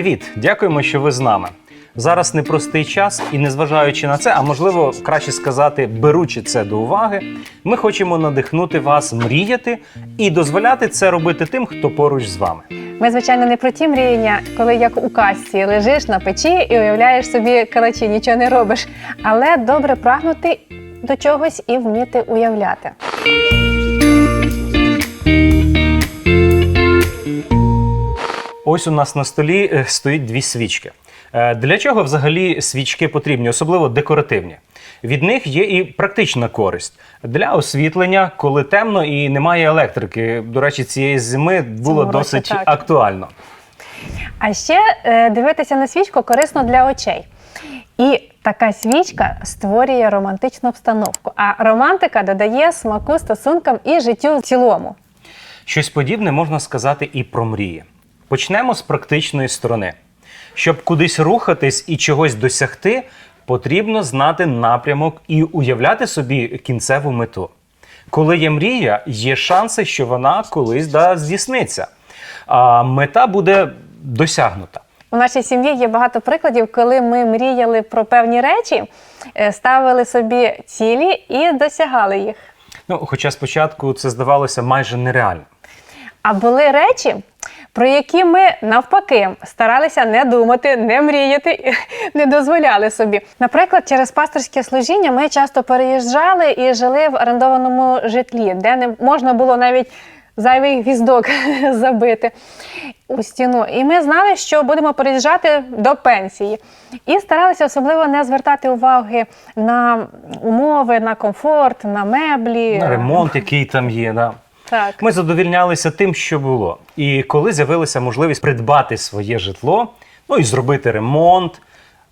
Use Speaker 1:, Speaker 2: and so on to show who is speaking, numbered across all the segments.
Speaker 1: Привіт! Дякуємо, що ви з нами. Зараз непростий час, і незважаючи на це, а можливо, краще сказати, беручи це до уваги, ми хочемо надихнути вас мріяти і дозволяти це робити тим, хто поруч з вами.
Speaker 2: Ми, звичайно, не про ті мріяння, коли як у касті лежиш на печі і уявляєш собі калачі, нічого не робиш. Але добре прагнути до чогось і вміти уявляти.
Speaker 1: Ось у нас на столі е, стоїть дві свічки. Е, Для чого взагалі свічки потрібні, особливо декоративні? Від них є і практична користь для освітлення, коли темно і немає електрики. До речі, цієї зими було
Speaker 2: році
Speaker 1: досить
Speaker 2: так.
Speaker 1: актуально.
Speaker 2: А ще е, дивитися на свічку корисно для очей. І така свічка створює романтичну обстановку. А романтика додає смаку стосункам і життю в цілому.
Speaker 1: Щось подібне можна сказати і про мрії. Почнемо з практичної сторони. Щоб кудись рухатись і чогось досягти, потрібно знати напрямок і уявляти собі кінцеву мету. Коли є мрія, є шанси, що вона колись да, здійсниться, а мета буде досягнута.
Speaker 2: У нашій сім'ї є багато прикладів, коли ми мріяли про певні речі, е, ставили собі цілі і досягали їх.
Speaker 1: Ну, хоча спочатку це здавалося майже нереально.
Speaker 2: А були речі, про які ми навпаки старалися не думати, не мріяти, не дозволяли собі. Наприклад, через пасторське служіння ми часто переїжджали і жили в орендованому житлі, де не можна було навіть зайвий гвіздок забити у стіну. І ми знали, що будемо переїжджати до пенсії. І старалися особливо не звертати уваги на умови, на комфорт, на меблі.
Speaker 1: На ремонт, який там є. Да.
Speaker 2: Так.
Speaker 1: Ми задовільнялися тим, що було. І коли з'явилася можливість придбати своє житло, ну і зробити ремонт,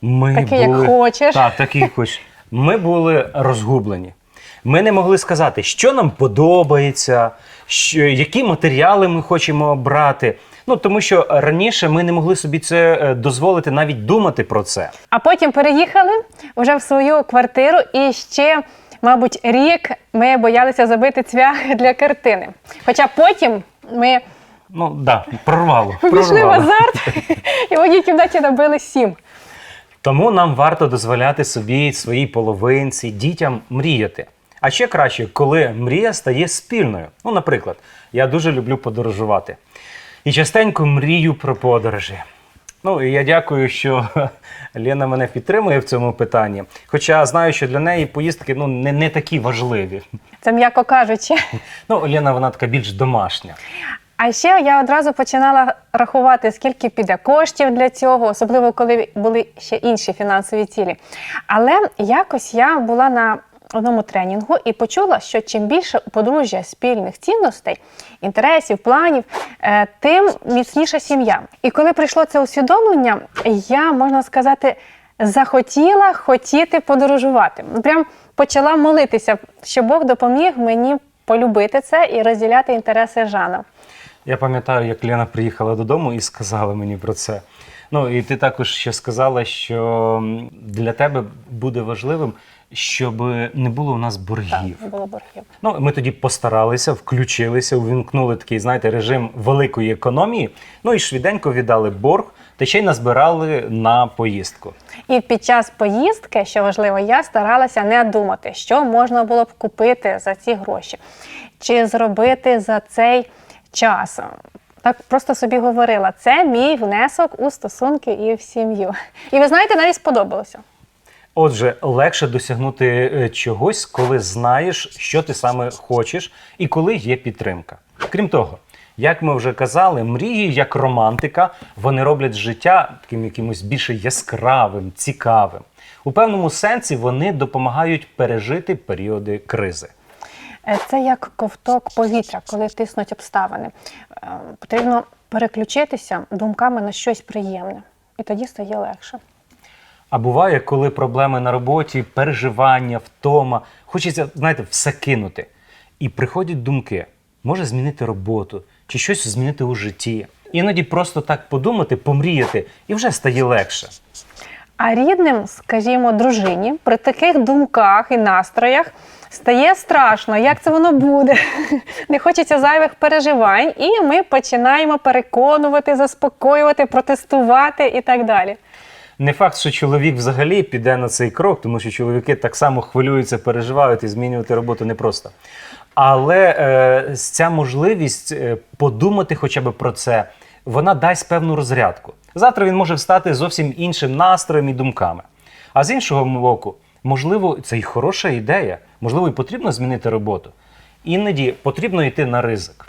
Speaker 1: ми
Speaker 2: Такий, як хочеш.
Speaker 1: Так, такий хочеш. Ми були розгублені. Ми не могли сказати, що нам подобається, що, які матеріали ми хочемо брати. Ну тому що раніше ми не могли собі це е, дозволити навіть думати про це.
Speaker 2: А потім переїхали вже в свою квартиру, і ще, мабуть, рік ми боялися забити цвях для картини. Хоча потім ми
Speaker 1: Ну да, прорвало.
Speaker 2: пішли в
Speaker 1: прорвало.
Speaker 2: азарт і в одній кімнаті набили сім.
Speaker 1: Тому нам варто дозволяти собі, своїй половинці, дітям мріяти. А ще краще, коли мрія стає спільною. Ну, наприклад, я дуже люблю подорожувати. І частенько мрію про подорожі. Ну, і я дякую, що Лена мене підтримує в цьому питанні. Хоча знаю, що для неї поїздки ну, не, не такі важливі.
Speaker 2: Це м'яко кажучи.
Speaker 1: Ну, Лена, вона така більш домашня.
Speaker 2: А ще я одразу починала рахувати, скільки піде коштів для цього, особливо коли були ще інші фінансові цілі. Але якось я була на одному тренінгу і почула, що чим більше подружжя спільних цінностей, інтересів, планів, е, тим міцніша сім'я. І коли прийшло це усвідомлення, я можна сказати. Захотіла хотіти подорожувати. Прям почала молитися, що Бог допоміг мені полюбити це і розділяти інтереси Жана.
Speaker 1: Я пам'ятаю, як Лена приїхала додому і сказала мені про це. Ну і ти також ще сказала, що для тебе буде важливим, щоб не було у нас боргів.
Speaker 2: Так, не було боргів.
Speaker 1: Ну, ми тоді постаралися, включилися, увімкнули такий, знаєте, режим великої економії. Ну і швиденько віддали борг, та ще й назбирали на поїздку.
Speaker 2: І під час поїздки, що важливо, я старалася не думати, що можна було б купити за ці гроші, чи зробити за цей час. Так просто собі говорила, це мій внесок у стосунки і в сім'ю. І ви знаєте, навіть сподобалося.
Speaker 1: Отже, легше досягнути е, чогось, коли знаєш, що ти саме хочеш, і коли є підтримка. Крім того, як ми вже казали, мрії як романтика, вони роблять життя таким якимось більше яскравим, цікавим. У певному сенсі вони допомагають пережити періоди кризи.
Speaker 2: Е, Це як ковток повітря, коли тиснуть обставини. Е, Потрібно переключитися думками на щось приємне, і тоді стає легше.
Speaker 1: А буває, коли проблеми на роботі, переживання, втома, хочеться, знаєте, все кинути. І приходять думки, може змінити роботу чи щось змінити у житті. Іноді просто так подумати, помріяти, і вже стає легше.
Speaker 2: А рідним, скажімо, дружині при таких думках і настроях стає страшно, як це воно буде. Не хочеться зайвих переживань, і ми починаємо переконувати, заспокоювати, протестувати і так далі.
Speaker 1: Не факт, що чоловік взагалі піде на цей крок, тому що чоловіки так само хвилюються, переживають і змінювати роботу непросто. Але е, ця можливість е, подумати хоча б про це, вона дасть певну розрядку. Завтра він може встати зовсім іншим настроєм і думками. А з іншого боку, можливо, це і хороша ідея, можливо, і потрібно змінити роботу. Іноді потрібно йти на ризик.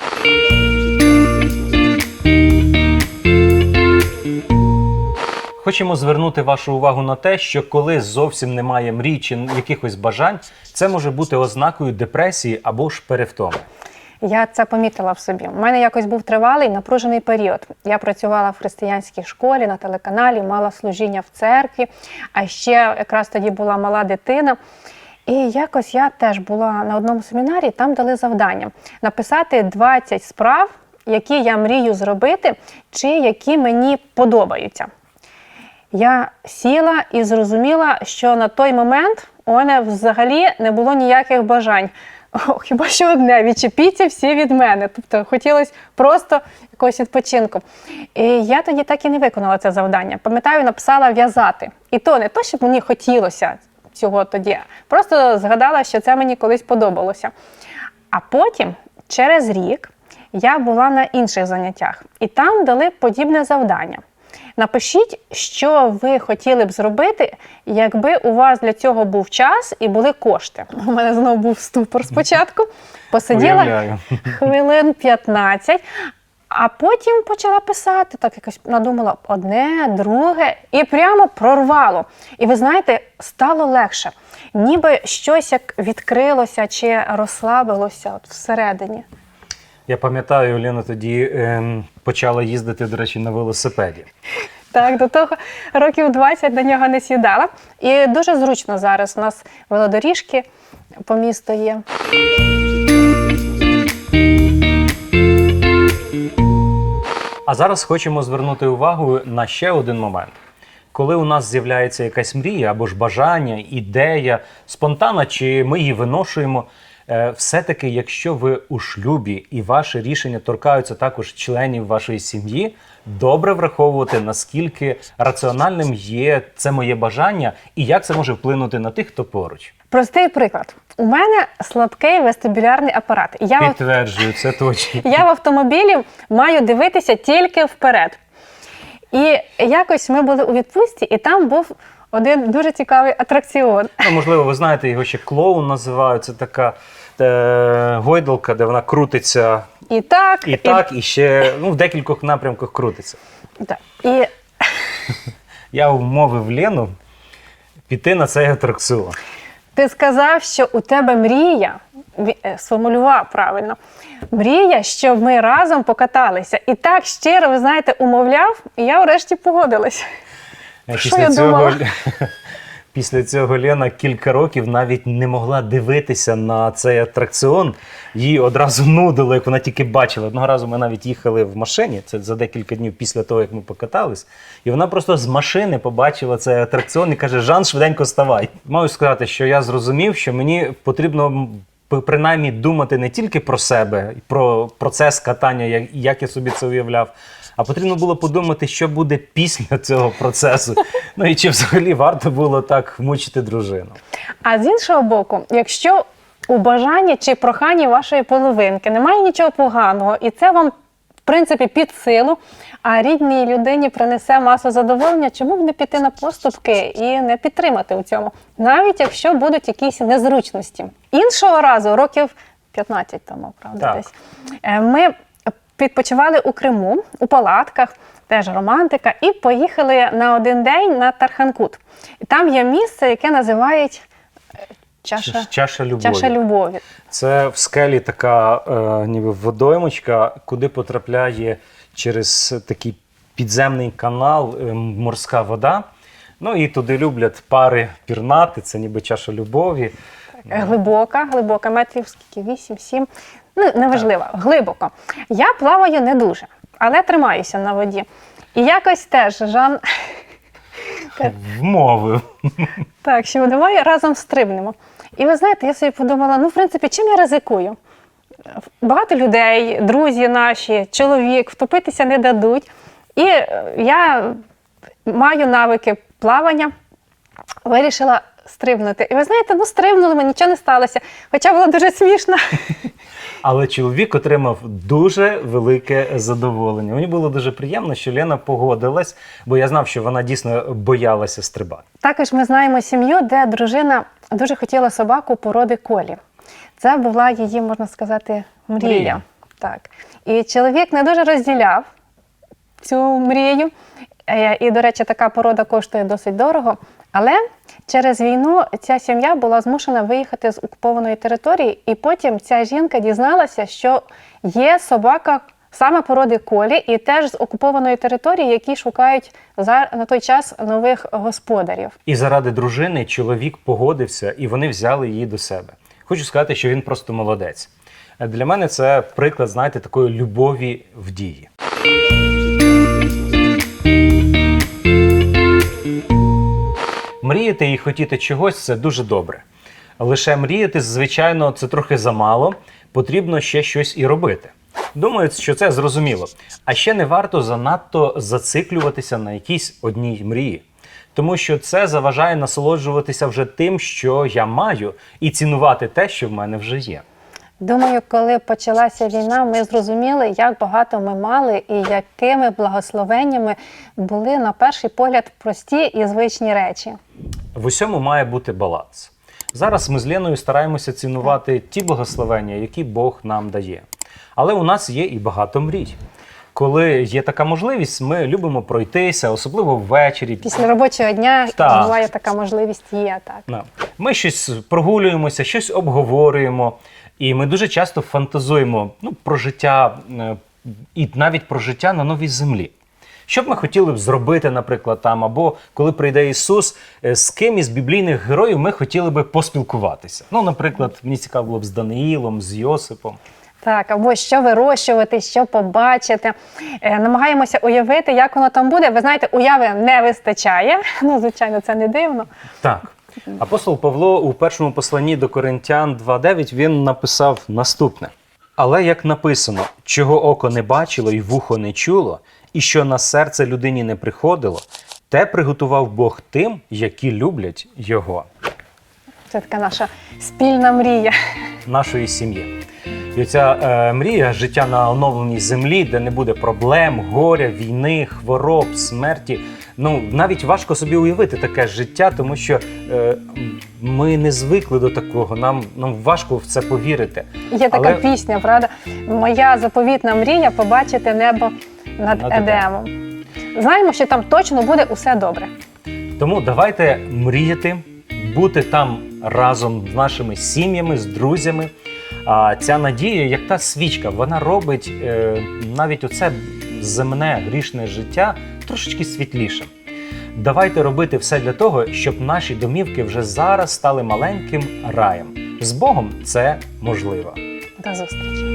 Speaker 1: Хочемо звернути вашу увагу на те, що коли зовсім немає мрій чи якихось бажань, це може бути ознакою депресії або ж перевтоми.
Speaker 2: Я це помітила в собі. У мене якось був тривалий напружений період. Я працювала в християнській школі на телеканалі, мала служіння в церкві, а ще якраз тоді була мала дитина. І якось я теж була на одному семінарі, там дали завдання написати 20 справ, які я мрію зробити, чи які мені подобаються. Я сіла і зрозуміла, що на той момент у мене взагалі не було ніяких бажань. О, хіба що одне відчепіться всі від мене. Тобто хотілося просто якогось відпочинку. І я тоді так і не виконала це завдання. Пам'ятаю, написала в'язати. І то не то, щоб мені хотілося цього тоді, просто згадала, що це мені колись подобалося. А потім, через рік, я була на інших заняттях, і там дали подібне завдання. Напишіть, що ви хотіли б зробити, якби у вас для цього був час і були кошти. У мене знову був ступор спочатку. Посиділа
Speaker 1: Уявляю.
Speaker 2: хвилин 15, а потім почала писати, так якось надумала одне, друге, і прямо прорвало. І ви знаєте, стало легше, ніби щось як відкрилося чи розслабилося от всередині.
Speaker 1: Я пам'ятаю, Лена тоді ем, почала їздити, до речі, на велосипеді.
Speaker 2: Так, до того років 20 на нього не сідала. І дуже зручно зараз. У нас велодоріжки по місту є.
Speaker 1: А зараз хочемо звернути увагу на ще один момент. Коли у нас з'являється якась мрія або ж бажання, ідея, спонтанна, чи ми її виношуємо, е, все-таки, якщо ви у шлюбі і ваші рішення торкаються також членів вашої сім'ї, добре враховувати, наскільки раціональним є це моє бажання і як це може вплинути на тих, хто поруч.
Speaker 2: Простий приклад. У мене слабкий вестибулярний апарат. Я,
Speaker 1: Підтверджую, це точно.
Speaker 2: я в автомобілі маю дивитися тільки вперед. І якось ми були у відпустці, і там був один дуже цікавий атракціон.
Speaker 1: Ну, можливо, ви знаєте, його ще клоун називають. Це така е, гойдалка, де вона крутиться
Speaker 2: І так,
Speaker 1: і так, і ще ну, в декількох напрямках крутиться.
Speaker 2: Так. і
Speaker 1: Я вмовив Лену піти на цей атракціон.
Speaker 2: Ти сказав, що у тебе мрія, е, сформулював правильно, мрія, щоб ми разом покаталися. І так щиро, ви знаєте, умовляв, і я врешті погодилась.
Speaker 1: Е,
Speaker 2: Що я думала?
Speaker 1: після цього Лена кілька років навіть не могла дивитися на цей атракціон. Її одразу нудило, як вона тільки бачила. Одного разу ми навіть їхали в машині, це за декілька днів після того, як ми покатались. І вона просто з машини побачила цей атракціон і каже: Жан, швиденько ставай. Маю сказати, що я зрозумів, що мені потрібно. Принаймні думати не тільки про себе, про процес катання, як, як я собі це уявляв, а потрібно було подумати, що буде після цього процесу. Ну і чи взагалі варто було так мучити дружину.
Speaker 2: А з іншого боку, якщо у бажанні чи проханні вашої половинки немає нічого поганого, і це вам, в принципі, під силу, а рідній людині принесе масу задоволення, чому б не піти на поступки і не підтримати у цьому, навіть якщо будуть якісь незручності. Іншого разу, років 15 тому, правда,
Speaker 1: Так.
Speaker 2: десь е, ми відпочивали у Криму у палатках. Теж романтика, і поїхали на один день на Тарханкут. І там є місце, яке називають е, чаша,
Speaker 1: Чаша любові.
Speaker 2: чаша любові.
Speaker 1: Це в скелі така е, ніби водоймочка, куди потрапляє через такий підземний канал е, морська вода. Ну і туди люблять пари пірнати, це ніби чаша любові.
Speaker 2: Глибока, глибока, метрів скільки? 8-7. Ну, неважливо, глибоко. Я плаваю не дуже, але тримаюся на воді. І якось теж Жан
Speaker 1: вмовив.
Speaker 2: Так, що давай разом стрибнемо. І ви знаєте, я собі подумала: ну, в принципі, чим я ризикую? Багато людей, друзі наші, чоловік втопитися не дадуть. І е, я маю навики плавання, вирішила стрибнути. І ви знаєте, ну стрибнули, ми нічого не сталося. Хоча було дуже смішно.
Speaker 1: Але чоловік отримав дуже велике задоволення. Мені було дуже приємно, що Лена погодилась, бо я знав, що вона дійсно боялася стрибати.
Speaker 2: Також ми знаємо сім'ю, де дружина дуже хотіла собаку породи колі. Це була її, можна сказати, мрія.
Speaker 1: Мрія.
Speaker 2: Так. І чоловік не дуже розділяв цю мрію. Е, І, до речі, така порода коштує досить дорого. Але через війну ця сім'я була змушена виїхати з окупованої території, і потім ця жінка дізналася, що є собака саме породи колі, і теж з окупованої території, які шукають за на той час нових господарів.
Speaker 1: І заради дружини чоловік погодився, і вони взяли її до себе. Хочу сказати, що він просто молодець. Для мене це приклад, знаєте, такої любові в дії. Мріяти і хотіти чогось це дуже добре. Лише мріяти, звичайно, це трохи замало. Потрібно ще щось і робити. Думаю, що це зрозуміло. А ще не варто занадто зациклюватися на якійсь одній мрії. Тому що це заважає насолоджуватися вже тим, що я маю, і цінувати те, що в мене вже є.
Speaker 2: Думаю, коли почалася війна, ми зрозуміли, як багато ми мали і якими благословеннями були на перший погляд прості і звичні речі.
Speaker 1: В усьому має бути баланс. Зараз ми з Леною стараємося цінувати ті благословення, які Бог нам дає. Але у нас є і багато мрій. Коли є така можливість, ми любимо пройтися, особливо ввечері.
Speaker 2: Після робочого дня
Speaker 1: Так.
Speaker 2: буває така можливість є так.
Speaker 1: Ми щось прогулюємося, щось обговорюємо, і ми дуже часто фантазуємо ну, про життя е, і навіть про життя на новій землі. Що б ми хотіли б зробити, наприклад, там, або коли прийде Ісус, е, з ким із біблійних героїв ми хотіли би поспілкуватися. Ну, наприклад, мені цікаво було б з Даниїлом, з Йосипом.
Speaker 2: Так, або що вирощувати, що побачити. Е, намагаємося уявити, як воно там буде. Ви знаєте, уяви не вистачає. Ну, звичайно, це не дивно.
Speaker 1: Так. Апостол Павло у першому посланні до Коринтян 2.9 він написав наступне: Але як написано, чого око не бачило і вухо не чуло, і що на серце людині не приходило, те приготував Бог тим, які люблять його,
Speaker 2: Це така наша спільна мрія.
Speaker 1: нашої сім'ї. І ця е, мрія життя на оновленій землі, де не буде проблем, горя, війни, хвороб, смерті. Ну навіть важко собі уявити таке життя, тому що е, ми не звикли до такого. Нам, нам важко в це повірити.
Speaker 2: Є така
Speaker 1: Але-
Speaker 2: пісня, правда? Моя заповітна мрія побачити небо над,
Speaker 1: Над
Speaker 2: Едемом. Знаємо, що там точно буде усе добре.
Speaker 1: Тому давайте мріяти, бути там разом з нашими сім'ями, з друзями. А ця надія, як та свічка, вона робить е, навіть оце земне грішне життя трошечки світлішим. Давайте робити все для того, щоб наші домівки вже зараз стали маленьким раєм. З Богом це можливо.
Speaker 2: До зустрічі.